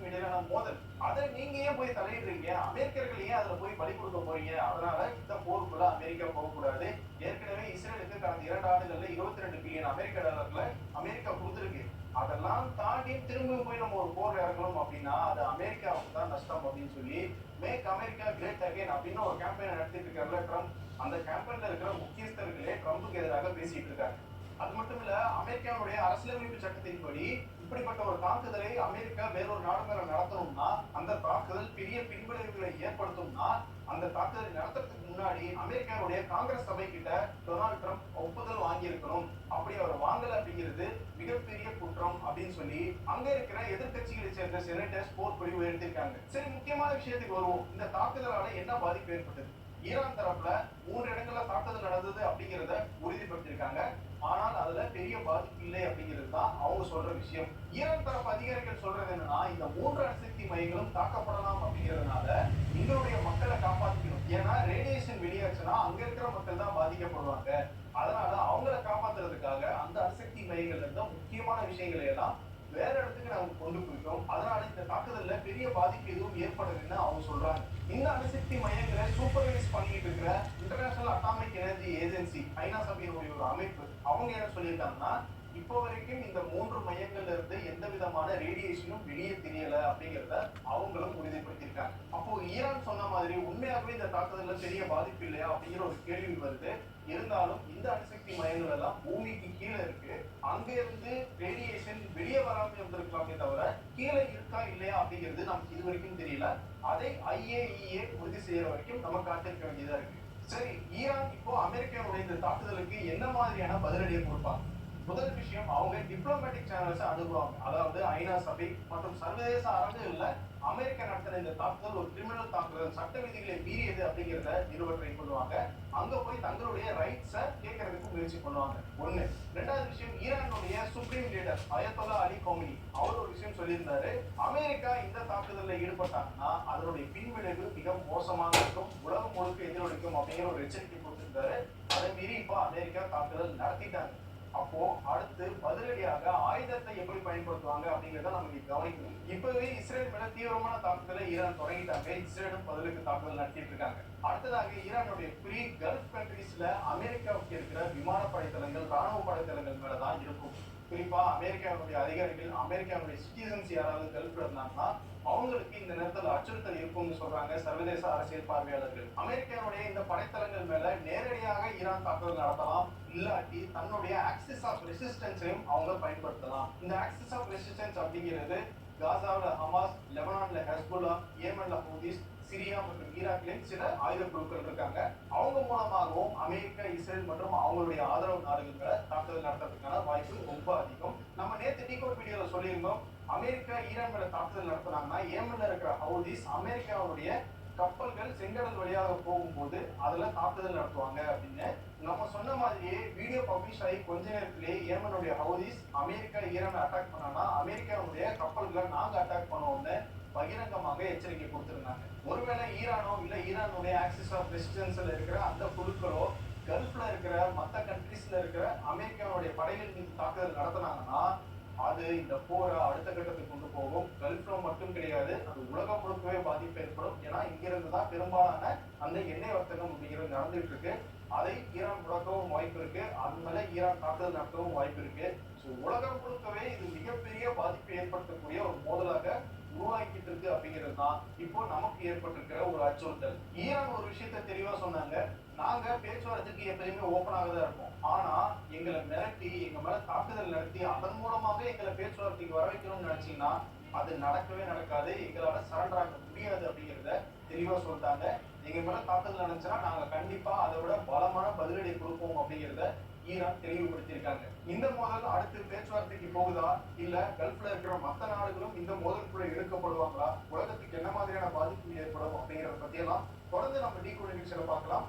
ஈரானுக்கும் இடையிலான மோதல். அதை நீங்க ஏன் போய் தலையிடுறீங்க? அமெரிக்கர்கள் ஏன் அதுல போய் பலி கொடுக்க போறீங்க? அதனால இந்த போருக்குள்ள அமெரிக்கா போகக்கூடாது. ஏற்கனவே இஸ்ரேலுக்கு கடந்த இரண்டு ஆண்டுகள்ல இருபத்தி ரெண்டு பில்லியன் அமெரிக்க டாலர்ல அமெரிக்கா கொடுத்துருக்கு. அதெல்லாம் தாண்டி திரும்பவும் போய் நம்ம ஒரு போர் இறங்கணும் அப்படின்னா அது அமெரிக்காவுக்கு தான் நஷ்டம் அப்படின்னு சொல்லி மேக் அமெரிக்கா கிரேட் அகைன் அப்படின்னு ஒரு கேம்பெயின் நடத்திட்டு இருக்காருல ட்ரம்ப் அந்த கேம்பெயின்ல இருக்கிற முக்கியஸ்தர்களே ட்ரம்புக்கு எதிராக பேசிட்டு இருக்காங்க. அது மட்டும் இல்ல அமெரிக்காவுடைய அரசியலமைப்பு சட்டத்தின்படி இப்படிப்பட்ட ஒரு தாக்குதலை அமெரிக்கா வேறொரு நாடு மேல நடத்தணும்னா அந்த தாக்குதல் பெரிய பின்விளைவுகளை ஏற்படுத்தும்னா அந்த தாக்குதலை நடத்துறதுக்கு முன்னாடி அமெரிக்காவுடைய காங்கிரஸ் சபை கிட்ட டொனால்ட் ட்ரம்ப் ஒப்புதல் வாங்கியிருக்கணும். அப்படி அவர் வாங்கல அப்படிங்கிறது மிகப்பெரிய குற்றம் அப்படின்னு சொல்லி அங்க இருக்கிற எதிர்க்கட்சிகளை சேர்ந்த செனட்டர்ஸ் போர் பிரிவு எடுத்திருக்காங்க. சரி முக்கியமான விஷயத்துக்கு வருவோம். இந்த தாக்குதலால என்ன பாதிப்பு ஏற்பட்டது? ஈரான் தரப்புல மூன்று இடங்கள் தாக்குதல் நடந்தது அப்படிங்கிறத உறுதிப்படுத்தியிருக்காங்க ஆனால் அதுல பெரிய பாதிப்பு இல்லை அப்படிங்கிறது தான் அவங்க சொல்ற விஷயம். ஈரான் தரப்பு அதிகாரிகள் சொல்றது என்னன்னா இந்த மூன்று அணுசக்தி மையங்களும் தாக்கப்படலாம் அப்படிங்கிறதுனால எங்களுடைய மக்களை காப்பாத்திக்கணும். ஏன்னா ரேடியேஷன் வெளியாச்சுன்னா அங்க இருக்கிற மக்கள் தான் பாதிக்கப்படுவாங்க. அதனால அவங்கள காப்பாத்துறதுக்காக அந்த அணுசக்தி மையங்கள்ல இருந்த முக்கியமான விஷயங்களை எல்லாம் வேற இடத்துக்கு நாங்க கொண்டு போயிட்டோம். அதனால இந்த தாக்குதல்ல பெரிய பாதிப்பு எதுவும் ஏற்படுதுன்னு அவங்க சொல்றாங்க. இந்த அணுசக்தி மையங்களை சூப்பர்வைஸ் பண்ணிட்டு இருக்கிற இன்டர்நேஷனல் அட்டாமிக் எனர்ஜி ஏஜென்சி ஐநா சபையினுடைய ஒரு அமைப்பு அவங்க என்ன சொல்லியிருக்காங்கன்னா விதமான ரேடியேஷனும் வெளியே தெரியல அப்படிங்கறத அவங்களும் உறுதிப்படுத்தியிருக்காங்க. அப்போ ஈரான் சொன்ன மாதிரி உண்மையாகவே இந்த தாக்குதல்ல பெரிய பாதிப்பு இல்லையா அப்படிங்கிற ஒரு கேள்வி வருது. இருந்தாலும் இந்த அணுசக்தி மையங்கள் எல்லாம் பூமிக்கு கீழே இருக்கு. அங்க இருந்து ரேடியேஷன் வெளியே வராம இருந்திருக்கலாமே தவிர கீழே இருக்கா இல்லையா அப்படிங்கிறது நமக்கு இது வரைக்கும் தெரியல. அதை ஐஏஇஏ உறுதி செய்யற வரைக்கும் நம்ம காத்திருக்க வேண்டியதா இருக்கு. சரி ஈரான் இப்போ அமெரிக்காவுடைய இந்த தாக்குதலுக்கு என்ன மாதிரியான பதிலடியை கொடுப்பாங்க? முதல் விஷயம் அவங்க டிப்ளமேட்டிக் சேனல்ஸ் அணுகுவாங்க. அதாவது ஐநா சபை மற்றும் சர்வதேச அரங்குகள்ல அமெரிக்கா நடத்தின இந்த தாக்குதல் ஒரு கிரிமினல் தாக்குதல். சட்ட விதிகளை மீறியது அப்படிங்கிறத நிறுவ ட்ரை பண்ணுவாங்க அங்க போய் தங்களுடைய ரைட்ஸை கேட்கறதுக்கு முயற்சி பண்ணுவாங்க. ஒண்ணு. ரெண்டாவது விஷயம் ஈரானுடைய சுப்ரீம் லீடர் அயத்தொல்லா அலி கோமினி. அவர் ஒரு விஷயம் சொல்லியிருந்தாரு. அமெரிக்கா இந்த தாக்குதலில் ஈடுபட்டாங்கன்னா அதனுடைய பின்விளைவு மிக மோசமாக இருக்கும். உலகம் முழுக்க எதிரொலிக்கும் அப்படிங்கிற ஒரு எச்சரிக்கை கொடுத்திருந்தாரு. அதை மீறி இப்போ அமெரிக்கா தாக்குதல் நடத்திட்டாங்க. அப்போ அடுத்து பதிலடியாக ஆயுதத்தை எப்படி பயன்படுத்துவாங்க அப்படிங்கறத நம்ம இங்க கவனிக்கணும். இப்பவே இஸ்ரேல் மேல தீவிரமான தாக்குதலை ஈரான் தொடங்கிட்டாங்க. இஸ்ரேலும் பதிலுக்கு தாக்குதல் நடத்திட்டு இருக்காங்க. அடுத்ததாக ஈரானுடைய ப்ரீ கல்ஃப் கண்ட்ரீஸ்ல அமெரிக்காவுக்கு இருக்கிற விமானப்படை தளங்கள் ராணுவ படைத்தளங்கள் மேலதான் இருக்கும். குறிப்பா அமெரிக்காவுடைய அதிகாரிகள் அமெரிக்காவுடைய சிட்டிசன்ஸ் யாராவது கல்ஃப்ல இருந்தாங்கன்னா அவங்களுக்கு இந்த நேரத்தில் அச்சுறுத்தல் இருக்கும்னு சொல்றாங்க சர்வதேச அரசியல் பார்வையாளர்கள். அமெரிக்காவுடைய இந்த படைத்தளங்கள் மேல நேரடியாக ஈரான் தாக்குதல் நடத்தலாம் இல்லாட்டி தன்னுடைய ஆக்சிஸ் ஆஃப் ரெசிஸ்டன்ஸையும் அவங்க பயன்படுத்தலாம். இந்த ஆக்சிஸ் ஆஃப் ரெசிஸ்டன்ஸ் அப்படிங்கிறது காசாவில் ஹமாஸ் லெபனான்ல ஹெஸ்புல்லா ஏமன்ல ஹூதிஸ் சிரியா மற்றும் ஈராக்லையும் சில ஆயுத குழுக்கள் இருக்காங்க. அவங்க மூலமாகவும் அமெரிக்கா இஸ்ரேல் மற்றும் அவங்களுடைய ஆதரவு நாடுகள் தாக்குதல் நடத்துறதுக்கான வாய்ப்பு ரொம்ப அதிகம். நம்ம நேற்று டிகோட் வீடியோல சொல்லியிருந்தோம் அமெரிக்கா ஈரான் மேல தாக்குதல் நடத்துனாங்கன்னா ஏமன்ல இருக்கிற ஹவுதிஸ் அமெரிக்காவுடைய மக்கள் செங்கடல் வழியாக போகும்போது அதில் தாக்குதல் நடத்துவாங்க அப்படின்னு நம்ம சொன்ன மாதிரியே வீடியோ பப்ளிஷ் ஆகி கொஞ்ச நேரத்திலேயே ஏமனுடைய ஹவுதிஸ் அமெரிக்கா ஈரானை அட்டாக் பண்ணானா அமெரிக்காவுடைய கப்பல்களை நாங்கள் அட்டாக் பண்ணுவோம்னு பகிரங்கமாக எச்சரிக்கை கொடுத்திருந்தாங்க. ஒருவேளை ஈரானோ இல்லை ஈரானுடைய ஆக்சிஸ் ஆஃப் ரெசிஸ்டன்ஸ்ல இருக்கிற அந்த குழுக்களோ கல்ஃப்ல இருக்கிற மற்ற கண்ட்ரீஸ்ல இருக்கிற அமெரிக்காவுடைய படைகள் மீது தாக்குதல் நடத்தினாங்கன்னா அது இந்த போரை அடுத்த கட்டத்துக்கு கொண்டு போகும். கல்ஃப்ல மட்டும் கிடையாது அது உலக முழுக்கவே பாதிப்பு ஏற்படும் ஏன்னா இங்கிருந்து தான் பெரும்பாலான அந்த எண்ணெய் வர்த்தகம் அப்படிங்கிறது நடந்துட்டு இருக்கு. அதை ஈரான் முடக்கவும் வாய்ப்பு இருக்கு. அது மேல ஈரான் தாக்குதல் நடத்தவும் வாய்ப்பு இருக்கு. ஸோ உலகம் முழுக்கவே இது மிகப்பெரிய பாதிப்பை ஏற்படுத்தக்கூடிய ஒரு மோதலாக உருவாக்கிட்டு இருக்கு அப்படிங்கிறது தான் இப்போ நமக்கு ஏற்பட்டிருக்கிற ஒரு அச்சுறுத்தல். ஈரான் ஒரு விஷயத்த தெளிவா சொன்னாங்க. நாங்க பேச்சுவார்த்தைக்கு எப்பயுமே ஓப்பனாக தான் இருப்போம். ஆனா எங்களை மிரட்டி எங்க மேல தாக்குதல் நடத்தி அதன் மூலமாக எங்களை பேச்சுவார்த்தைக்கு வர வைக்கணும்னு நினைச்சீங்கன்னா அது நடக்கவே நடக்காது. எங்களால சரண்டர் ஆக முடியாது அப்படிங்கிறத தெளிவா சொல்லிட்டாங்க. எங்க மேல தாக்குதல் நடந்துச்சுன்னா நாங்க கண்டிப்பா அதோட பலமான பதிலடி கொடுப்போம் அப்படிங்கிறத ஈரான் தெளிவுபடுத்தியிருக்காங்க. இந்த மோதல் அடுத்து பேச்சுவார்த்தைக்கு போகுதா? இல்ல கல்ஃப்ல இருக்கிற மற்ற நாடுகளும் இந்த மோதலுக்குள்ள எடுக்கப்படுவாங்களா? உலகத்துக்கு என்ன மாதிரியான பாதிப்பு ஏற்படும் அப்படிங்கிறத பத்தி எல்லாம் தொடர்ந்து நம்ம டீ கூட நிகழ்ச்சியில பார்க்கலாம்.